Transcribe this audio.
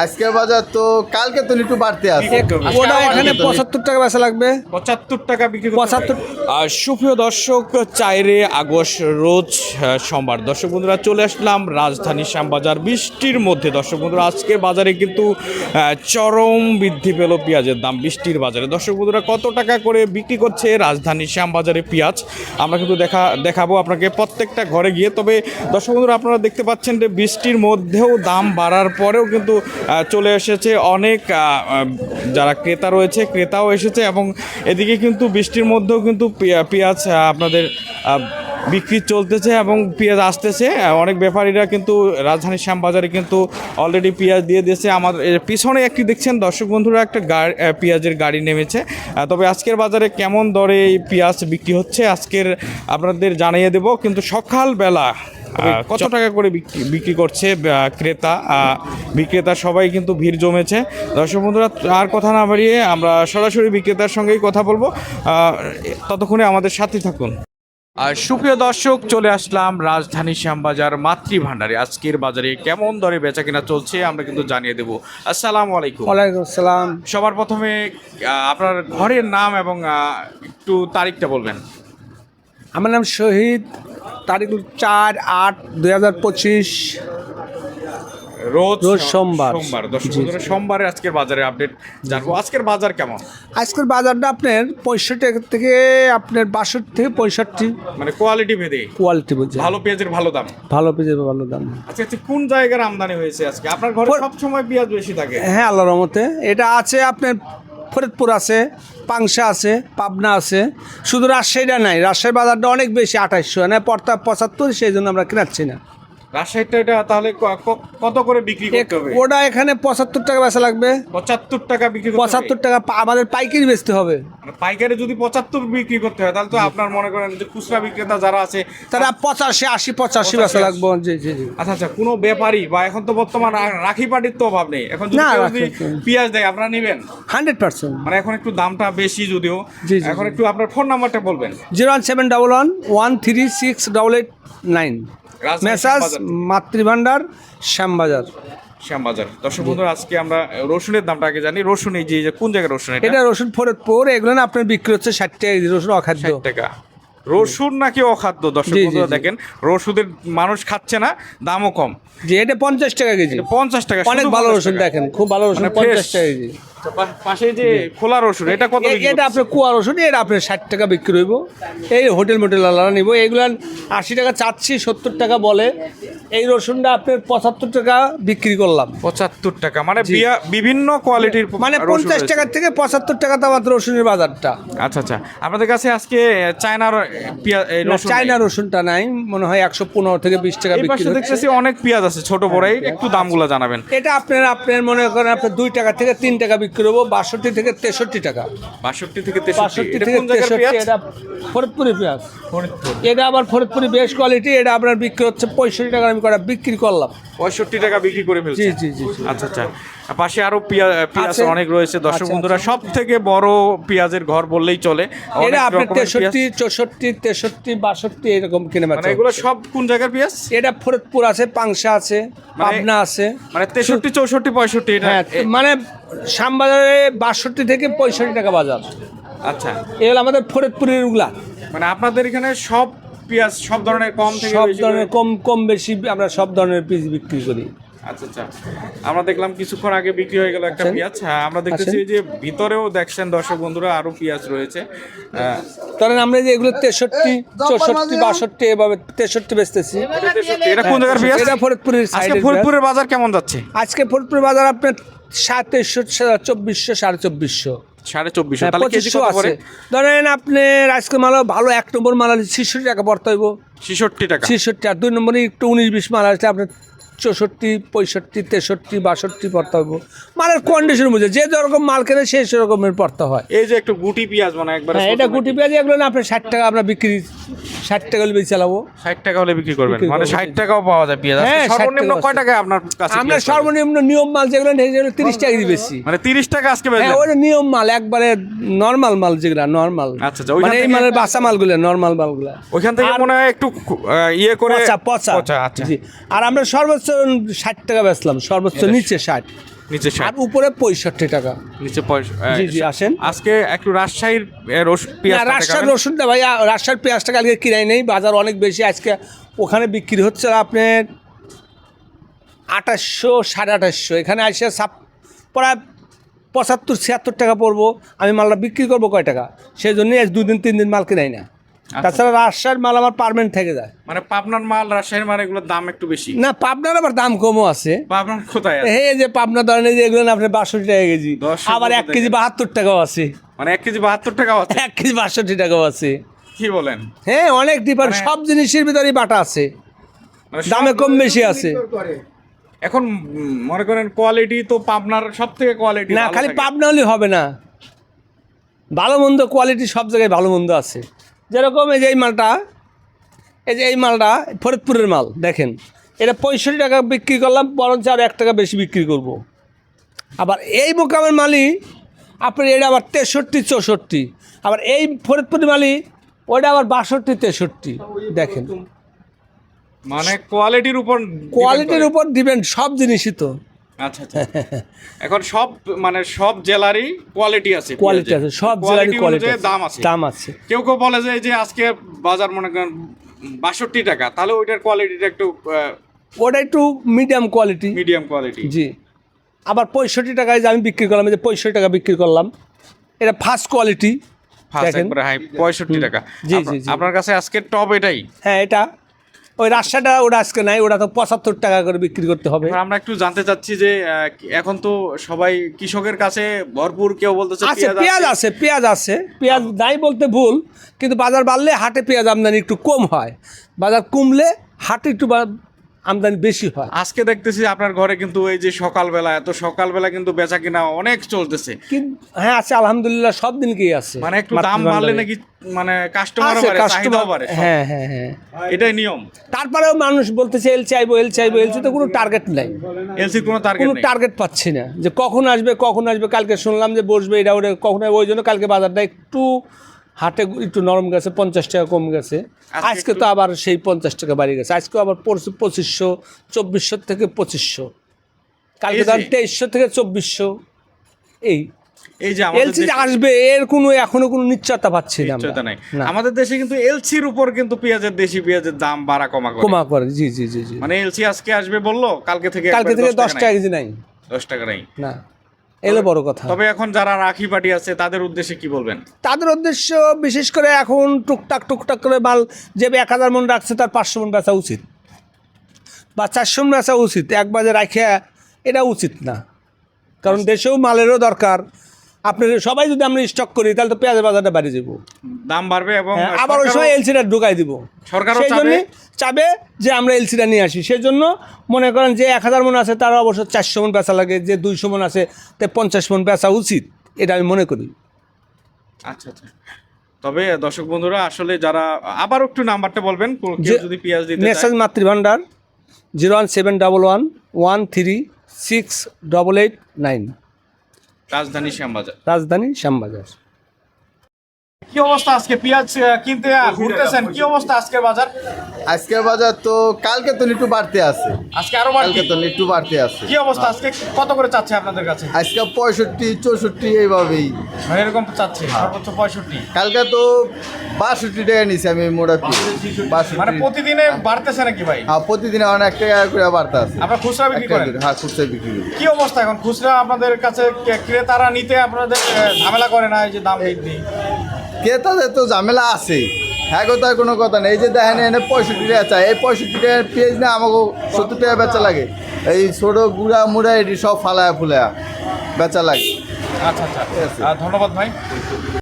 আজকের বাজার তো কালকে তো একটু বাড়তে আছে। ওটা এখানে পঁচাত্তর টাকা বেচা লাগবে। পঁচাত্তর টাকা বিক্রি করতে পঁচাত্তর আর সুপ্রিয় দর্শক চাইরে আগস্ট রোজ সোমবার। দর্শক বন্ধুরা চলে আসলাম রাজধানী শ্যামবাজার। বৃষ্টির মধ্যে দর্শক বন্ধুরা আজকে বাজারে কিন্তু চরম বৃদ্ধি পেল পেঁয়াজের দাম বৃষ্টির বাজারে। দর্শক বন্ধুরা কত টাকা করে বিক্রি করছে রাজধানী শ্যামবাজারে পেঁয়াজ? আমরা কিন্তু দেখা দেখাবো আপনাকে প্রত্যেকটা ঘরে গিয়ে। তবে দর্শক বন্ধুরা আপনারা দেখতে পাচ্ছেন যে বৃষ্টির মধ্যেও দাম বাড়ার পরেও কিন্তু চলে এসেছে অনেক যারা ক্রেতা রয়েছে, ক্রেতাও এসেছে এবং এদিকে কিন্তু বৃষ্টির মধ্যেও কিন্তু পেঁয়া- পেঁয়াজ আপনাদের বিক্রি চলতেছে এবং পেঁয়াজ আসতেছে। অনেক ব্যাপারীরা কিন্তু রাজধানীর শ্যামবাজারে কিন্তু অলরেডি পেঁয়াজ দিয়ে দিয়েছে। আমাদের, এর পিছনে একটি দেখছেন দর্শক বন্ধুরা, একটা গাড়ি পেঁয়াজের গাড়ি নেমেছে। তবে আজকের বাজারে কেমন দরে এই পেঁয়াজ বিক্রি হচ্ছে, আজকের আপনাদের জানিয়ে দেব। কিন্তু সকালবেলা কত টাকা করে বিক্রি বিক্রি করছে ক্রেতা? বিক্রেতা সবাই কিন্তু ভিড় জমেছে। দর্শক বন্ধুরা আর কথা না বাড়িয়ে আমরা সরাসরি বিক্রেতার সঙ্গেই কথা বলব। ততক্ষণে আমাদের সাথে থাকুন। আর সুপ্রিয় দর্শক চলে আসলাম রাজধানী শ্যামবাজার মাতৃভাণ্ডারে। আজকের বাজারে কেমন দরে বেচা কিনা চলছে আমরা কিন্তু জানিয়ে দেবো। আসসালামু আলাইকুম। ওয়ালাইকুম আসসালাম। সবার প্রথমে আপনার ঘরের নাম এবং একটু তারিখটা বলবেন। আমার নাম শহীদ তারিখ চার আট দুই হাজার পঁচিশ। রোজ রোজ সোমবার। সোমবার। দর্শক জি, বন্ধুরা, সোমবারে আজকের বাজারে আপডেট জানব। আজকের বাজার কেমন? আজকের বাজারটা আপনার পঁয়ষট্টি থেকে আপনার বাষট্টি থেকে পঁয়ষট্টি। মানে কোয়ালিটি ভেদে কোয়ালিটি ভালো পেঁয়াজের ভালো দাম? ভালো পেঁয়াজের ভালো দাম। আচ্ছা আচ্ছা কোন জায়গার আমদানি হয়েছে আজকে? আপনার ঘরে সব সময় পেঁয়াজ বেশি থাকে। হ্যাঁ আল্লাহর রহমতে। এটা আছে আপনার ফরিদপুর আছে। পাংশা আছে, পাবনা আছে। শুধু রাজশাহীটা নাই রাজশাহী বাজারটা অনেক বেশি, আঠাইশশো না পড়তা পঁচাত্তর, সেই জন্য আমরা কেনাচ্ছি না। রাজশাহীটা এটা তাহলে কত করে বিক্রি করতে হবে? ওটা এখানে পঁচাত্তর টাকা বেচা লাগবে। পঁচাত্তর টাকা বিক্রি পঁচাত্তর টাকা আমাদের পাইকারি বেচতে হবে। মানে পাইকারি যদি পঁচাত্তর বিক্রি করতে হয় তাহলে তো আপনার মনে করেন যে খুচরা বিক্রেতা যারা আছে তারা পঁচাশি আশি পঁচাশি বেচা লাগবে। জি জি জি। আচ্ছা আচ্ছা কোনো ব্যাপারী বা এখন তো বর্তমান রাখি পাটির তো অভাব নেই। এখন যদি পেঁয়াজ দেয় আপনারা নেবেন? Hundred percent. মানে এখন একটু দামটা বেশি যদিও। এখন একটু আপনার ফোন নাম্বারটা বলবেন। Zero one seven double one one three six double eight nine. মেসাজ Matribhandar Matribhandar Shyambazar. Shyambazar. দর্শক বন্ধুরা আজকে আমরা রসুনের দামটা আগে জানি। রসুন এই যে কোন জায়গায় রসুন এটা? রসুন রসুন পর এগুলো না আপনার বিক্রি হচ্ছে ষাট টাকা রসুন অখাদ্য। টাকা। রসুন নাকি অখাদ্য? দর্শক বন্ধুরা দেখেন রসুনের মানুষ খাচ্ছে না দামও কম। যে এটা পঞ্চাশ টাকা কেজি। পঞ্চাশ টাকা অনেক ভালো রসুন দেখেন খুব ভালো রসুন মানে পঞ্চাশ টাকা কেজি। পাশে যে খোলা রসুন এটা কত এটা আপনার কুয়া রসুন এটা আপনার ষাট টাকা বিক্রি হইব। এই হোটেল মোটেল আলাদা নিব। এগুলো আশি টাকা চাচ্ছি সত্তর টাকা বলে। এই রসুনটা আপনার পঁচাত্তর টাকা বিক্রি করলাম। পঁচাত্তর টাকা মানে বিভিন্ন কোয়ালিটির মানে পঞ্চাশ টাকার থেকে পঁচাত্তর টাকা তো আমাদের রসুনের বাজারটা। আচ্ছা আচ্ছা। আপনাদের কাছে আজকে চায়নার চায়না। রসুনটা নাই মনে হয় একশো পনেরো থেকে বিশ টাকা বিক্রি দেখতেছি অনেক পেঁয়াজ আছে ছোট বড় এই একটু দামগুলো জানাবেন। এটা আপনার আপনার মনে করেন আপনার দুই টাকা থেকে তিন টাকা বিক্রি হব বাষট্টি থেকে তেষট্টি টাকা। বাষট্টি থেকে বাষট্টি থেকে তেষট্টি পেঁয়াজ? এটা ফরিদপুরি পেঁয়াজ। এটা আবার ফরিদপুরি বেশ কোয়ালিটি এটা আপনার বিক্রি হচ্ছে পঁয়ষট্টি টাকা করা বিক্রি করলাম। পঁয়ষট্টি টাকা বিক্রি করে ফেলছে। জি জি জি। আচ্ছা আচ্ছা। পাশে আরও পেঁয়া- পেঁয়াজ অনেক রয়েছে। দর্শক আচ্ছা, বন্ধুরা সব থেকে বড় পেঁয়াজের ঘর বললেই চলে। এটা পেঁয়াজ। তেষট্টি চৌষট্টি তেষট্টি বাষট্টি এরকম কিনে মানে এগুলো সব কোন জায়গার পেঁয়াজ? এটা ফরিদপুর আছে পাংশা আছে পাবনা আছে। মানে তেষট্টি চৌষট্টি পঁয়ষট্টি হ্যাঁ মানে শ্যামবাজারে বাষট্টি থেকে পঁয়ষট্টি টাকা বাজার। আচ্ছা। এগুলো আমাদের ফরিদপুরের উগলা। মানে আপনাদের এখানে সব পেঁয়াজ সব ধরনের কম থেকে সব ধরনের কম কম বেশি আমরা সব ধরনের পিস বিক্রি করি। আচ্ছা আচ্ছা। আমরা দেখলাম কিছুক্ষণ আগে বিক্রি হয়ে গেল একটা আচ্ছা। পেঁয়াজ। হ্যাঁ আমরা দেখতেছি আচ্ছা। যে ভিতরেও দেখছেন দর্শক বন্ধুরা আরও পেঁয়াজ রয়েছে। আহ, ধরেন আমরা যে এগুলো তেষট্টি চৌষট্টি বাষট্টি এভাবে তেষট্টি বেচতেছি। এটা এটা কোন জায়গার পেঁয়াজ? এটা ফরিদপুরের আজকে ফরিদপুরের বাজার কেমন যাচ্ছে? আজকে ফরিদপুর বাজার আপনার সাতাইশশো চব্বিশশো সাড়ে চব্বিশশো। সাড়ে চব্বিশশো। হ্যাঁ, তাহলে কেজি কত ধরেন আপনি আজকে মাল ভালো এক নম্বর মাল আছে ছিষট্টি টাকা পড়তে হইব। ছেষট্টি টাকা। ছিষট্টি আর দুই নম্বরে একটু উনিশ বিশ মাল আছে আপনার চৌষট্টি পঁয়ষট্টি তেষট্টি বাষট্টি পড়তে হইব মালের কন্ডিশন বুঝে যে যেরকম মাল কেনে সে সেরকমের পড়তে হয়। এই যে একটু গুটি পেঁয়াজ মানে একবার হ্যাঁ এটা গুটি পেঁয়াজ এগুলো না আপনার ষাট টাকা আমরা বিক্রি ষাট টাকা হলে বেশি চালাবো ষাট টাকা হলে বিক্রি করবেন। মানে ষাট টাকাও পাওয়া যায় পেঁয়াজ। হ্যাঁ, সর্বনিম্ন কয় টাকা আপনার কাছে আমরা সর্বনিম্ন নিয়ম মাল যেগুলো নেই সেগুলো তিরিশ টাকা দিয়ে বেশি। মানে তিরিশ টাকা আজকে হ্যাঁ ওটা নিয়ম মাল একবারে নর্মাল মাল যেগুলা নর্মাল আচ্ছা, আচ্ছা, মানে এই মালের বাসা মালগুলো নর্মাল মালগুলা। ওইখান থেকে মনে হয় একটু ইয়ে করে পচা পচা। পচা আচ্ছা। জি। আর আমরা সর্বোচ্চ ষাট টাকা বেচলাম সর্বোচ্চ নিচে ষাট। নিচে আর উপরে পঁয়ষট্টি টাকা। নিচে জি, জি, আসেন। আজকে একটু রাজশাহীর পেঁয়াজ রাজশাহীর রসুনটা ভাই রাজশাহীর পেঁয়াজটা কালকে কিনাই নেই বাজার অনেক বেশি। আজকে ওখানে বিক্রি হচ্ছে আপনার আঠাশশো সাড়ে আঠাশশো। এখানে আসে সাপ প্রায় পঁচাত্তর ছিয়াত্তর টাকা পড়ব। আমি মালটা বিক্রি করব কয় টাকা? সেই জন্যই আজ দুদিন তিন দিন মাল কিনাই না। তাছাড়া রাজশাহীর মাল আমার পারমানেন্ট থেকে যায়। মানে পাবনার মাল রাজশাহীর মাল এগুলোর দাম একটু বেশি? না পাবনার আবার দাম কমও আছে। পাবনার কোথায়? এই যে পাবনা ধরনের যে এগুলো না আপনার বাষট্টি টাকা কেজি। আবার এক কেজি বাহাত্তর টাকাও আছে। মানে এক কেজি বাহাত্তর টাকা আছে? এক কেজি বাষট্টি টাকাও আছে। কি বলেন? হ্যাঁ অনেক ডিফারেন্ট মানে- সব জিনিসের ভিতরেই বাটা আছে। মানে দামে কম বেশি আছে। এখন মনে করেন কোয়ালিটি তো পাবনার সব থেকে কোয়ালিটি না খালি পাবনা হলে হবে না। ভালো মন্দ কোয়ালিটি সব জায়গায় ভালো মন্দ আছে। যেরকম এই যে এই মালটা এই যে এই মালটা ফরিদপুরের মাল দেখেন। এটা পঁয়ষট্টি টাকা বিক্রি করলাম বরঞ্চ আর এক টাকা বেশি বিক্রি করব। আবার এই মোকামের মালি আপনি এটা আবার তেষট্টি চৌষট্টি। আবার এই ফরিদপুরের মালি ওটা আবার বাষট্টি তেষট্টি। দেখেন। মানে কোয়ালিটির উপর কোয়ালিটির উপর ডিপেন্ড সব জিনিসই তো। আচ্ছা আচ্ছা। এখন সব মানে সব জেলারই কোয়ালিটি আছে কোয়ালিটি আছে? সব জেলারই কোয়ালিটি দাম আছে। দাম আছে। কেউ কেউ বলে যে যে আজকে বাজার মনে করেন বাষট্টি টাকা তাহলে ওইটার কোয়ালিটিটা একটু ওটা একটু মিডিয়াম কোয়ালিটি মিডিয়াম কোয়ালিটি জি। আবার পঁয়ষট্টি টাকায় যে আমি বিক্রি করলাম যে পঁয়ষট্টি টাকা বিক্রি করলাম এটা ফার্স্ট কোয়ালিটি পঁয়ষট্টি টাকা। জি, জি। আপনার কাছে আজকে টপ এটাই? হ্যাঁ এটা ওই রাস্তাটা ওটা আজকে নাই ওটা তো পঁচাত্তর টাকা করে বিক্রি করতে হবে। আমরা একটু জানতে চাচ্ছি যে এখন তো সবাই কৃষকের কাছে ভরপুর কেউ বলতেছে আছে পেঁয়াজ আছে। পেঁয়াজ আছে। পেঁয়াজ নাই বলতে ভুল কিন্তু বাজার বাড়লে হাটে পেঁয়াজ আমদানি একটু কম হয়। বাজার কমলে হাটে একটু আমদানি বেশি হয়। আজকে দেখতেছি আপনার ঘরে কিন্তু এই যে সকালবেলা এত সকালবেলা কিন্তু বেচা কিনা অনেক চলতেছে। হ্যাঁ আছে আলহামদুলিল্লাহ সব দিনকেই আছে। মানে একটু দাম বাড়লে নাকি মানে কাস্টমার বাড়ে চাহিদাও বাড়ে হ্যাঁ হ্যাঁ হ্যাঁ। এটাই নিয়ম। তারপরেও মানুষ বলতেছে এল চাইব এল চাইব এলসি তো কোনো টার্গেট নাই। এলসির কোনো টার্গেট কোনো টার্গেট পাচ্ছি না। যে কখন আসবে কখন আসবে কালকে শুনলাম যে বসবে এটা ওটা কখন ওই জন্য কালকে বাজারটা একটু হাটে একটু নরম গেছে পঞ্চাশ টাকা কম গেছে। আজকে তো আবার সেই পঞ্চাশ টাকা বাড়ি গেছে। আজকে আবার পঁচিশশো চব্বিশশো থেকে পঁচিশশো। কালকে ধরেন তেইশশো থেকে চব্বিশশো। এই এই যে আমাদের এলসি আসবে এর কোনো এখনও কোনো নিশ্চয়তা পাচ্ছি না নিশ্চয়তা নাই। আমাদের দেশে কিন্তু এলসির উপর কিন্তু পেঁয়াজের দেশি পেঁয়াজের দাম বাড়া কমা করে। কমা করে জি জি জি জি। মানে এলসি আজকে আসবে বলল কালকে থেকে কালকে থেকে দশ টাকা কেজি নাই। দশ টাকা নাই। না। এলো বড় কথা। তবে এখন যারা রাখি পার্টি আছে তাদের উদ্দেশ্যে কি বলবেন? তাদের উদ্দেশ্য বিশেষ করে এখন টুকটাক টুকটাক করে মাল যে এক হাজার মন রাখছে তার পাঁচশো মন বেচা উচিত। বা চারশো মন বেচা উচিত। এক বাজে রাখে এটা উচিত না। কারণ দেশেও মালেরও দরকার। আপনার সবাই যদি আমরা স্টক করি তাহলে তো পেঁয়াজের বাজারটা বাড়ি যাব দাম বাড়বে এবং হ্যাঁ, আবার ওই সময় এলসিটা ঢুকাই দিব। সরকার সেই চাবে- জন্য চাবে যে আমরা এলসিটা নিয়ে আসি। সেই জন্য মনে করেন যে এক হাজার মন আছে তার অবশ্য চারশো মন বেচা লাগে যে দুইশো মন আছে তে পঞ্চাশ মন বেচা উচিত। এটা আমি মনে করি। আচ্ছা আচ্ছা। তবে দর্শক বন্ধুরা আসলে যারা আবার একটু নাম্বারটা বলবেন যদি পেঁয়াজ দিতে মেসাজ Matribhandar zero one seven double one one three six double eight nine. Rajdhani Shyambazar. Rajdhani Shyambazar. কি অবস্থা আজকে? পেঁয়াজ কিনতে ঘুরতেছেন? কি অবস্থা আজকে বাজার? আজকে বাজার তো কালকে তো একটু বাড়তে আছে। আজকে আরও কালকে তো একটু বাড়তে আছে। কি অবস্থা আজকে? কত করে চাচ্ছে আপনাদের কাছে? আজকে পঁয়ষট্টি চৌষট্টি এইভাবেই। এরকম চাচ্ছে। সর্বোচ্চ পঁয়ষট্টি। কালকে তো বাষট্টি টাকা নিছি আমি মোটা পিস। মানে প্রতিদিনে বাড়তেছে নাকি ভাই? হ্যাঁ প্রতিদিন অনেক টাকা করে বাড়তে আছে। আপনার খুচরা বিক্রি করেন? হ্যাঁ খুচরা বিক্রি করি। কি অবস্থা এখন? খুচরা আপনাদের কাছে ক্রেতারা নিতে আপনাদের ঝামেলা করে না এই যে দাম বৃদ্ধি? ক্রেতাদের তো ঝামেলা আছে। হ্যাঁ কথা কোনো কথা নেই। এই যে দেখেন এনে পঁয়ষট্টি টাকা চাই। এই পঁয়ষট্টি টাকার পেঁয়াজ না আমাকে সত্তর টাকা বেচা লাগে। এই ছোটো গুড়া মুড়া এটি সব ফালায়া ফুলায়া বেচা লাগে। আচ্ছা আচ্ছা। ধন্যবাদ ভাই।